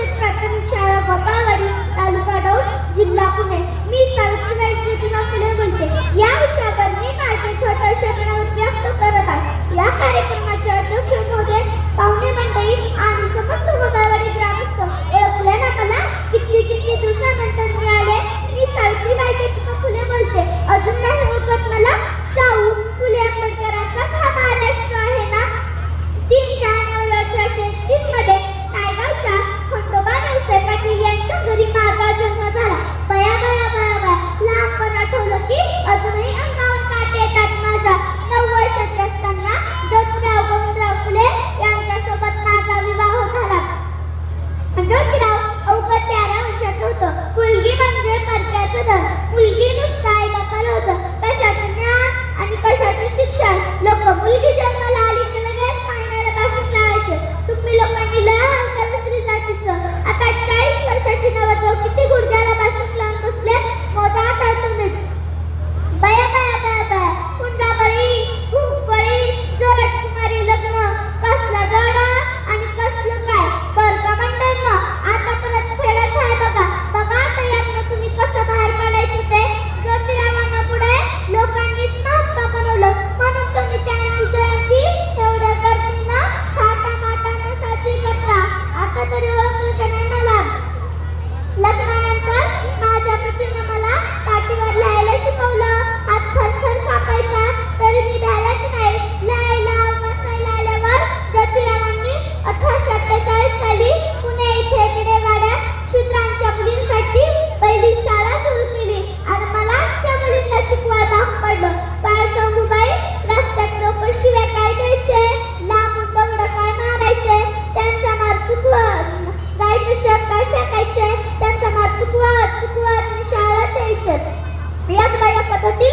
परिषद शाळा गोपावाडी तालुका डौल जिल्हा पुणे. मी सावित्रीबाई ज्योतिबा बोलते या विषयावर मी माझे పైకి नाट्यशाळेत साली पुणे येथे किडेवाड्या शूद्रांच्या मुलींसाठी पहिली शाळा सुरू केली. आणि मला त्या मुलींना शिकवायला भाग पडलं. काय सांगू बाई? रस्त्यात लोक शिव्या काय द्यायचे लांबून दगड काय मारायचे? त्यांचा मार चुकवत. गायचे शब्द काय टाकायचे? त्यांचा मार चुकवत चुकवत मी शाळा द्यायचे. या सगळ्या पद्धती